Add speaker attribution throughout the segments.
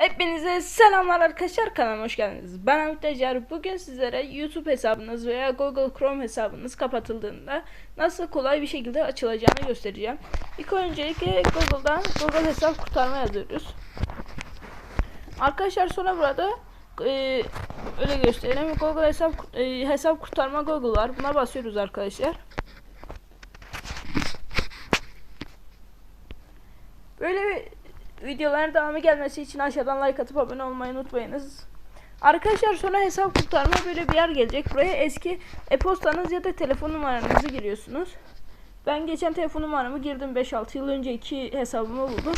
Speaker 1: Hepinize selamlar arkadaşlar kanalıma hoş geldiniz. Ben Hamit Acar. Bugün sizlere YouTube hesabınız veya Google Chrome hesabınız kapatıldığında nasıl kolay bir şekilde açılacağını göstereceğim. İlk öncelikle Google'dan Google hesap kurtarma yazıyoruz. Arkadaşlar sonra burada e, öyle göstereyim. Google hesap e, hesap kurtarma Google var. Buna basıyoruz arkadaşlar. Böyle videoların devamı gelmesi için aşağıdan like atıp abone olmayı unutmayınız. Arkadaşlar sonra hesap kurtarma böyle bir yer gelecek. Buraya eski e-postanız ya da telefon numaranızı giriyorsunuz. Ben geçen telefon numaramı girdim 5-6 yıl önce iki hesabımı buldum.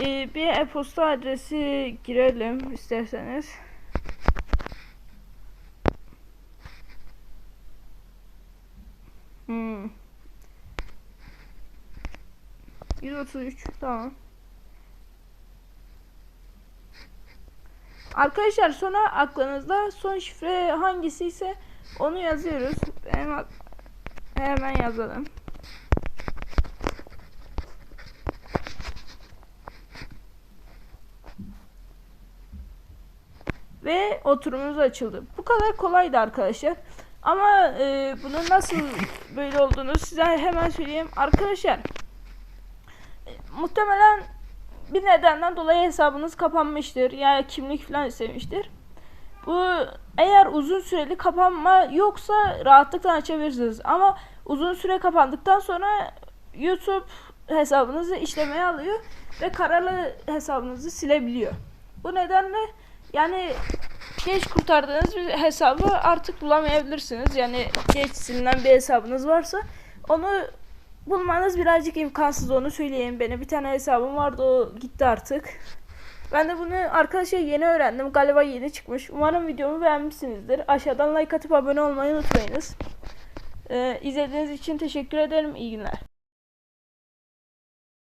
Speaker 1: Ee, bir e-posta adresi girelim isterseniz. Hmm. 133 tamam. Arkadaşlar sonra aklınızda son şifre hangisi ise onu yazıyoruz. Hemen, hemen yazalım. Ve oturumumuz açıldı. Bu kadar kolaydı arkadaşlar. Ama e, bunun nasıl böyle olduğunu size hemen söyleyeyim. Arkadaşlar e, muhtemelen bir nedenden dolayı hesabınız kapanmıştır. Yani kimlik falan istemiştir. Bu eğer uzun süreli kapanma yoksa rahatlıkla açabilirsiniz. Ama uzun süre kapandıktan sonra YouTube hesabınızı işlemeye alıyor ve kararlı hesabınızı silebiliyor. Bu nedenle yani geç kurtardığınız bir hesabı artık bulamayabilirsiniz. Yani geç silinen bir hesabınız varsa onu bulmanız birazcık imkansız onu söyleyeyim. Benim bir tane hesabım vardı o gitti artık. Ben de bunu arkadaşlar yeni öğrendim. Galiba yeni çıkmış. Umarım videomu beğenmişsinizdir. Aşağıdan like atıp abone olmayı unutmayınız. Ee, izlediğiniz için teşekkür ederim. İyi günler.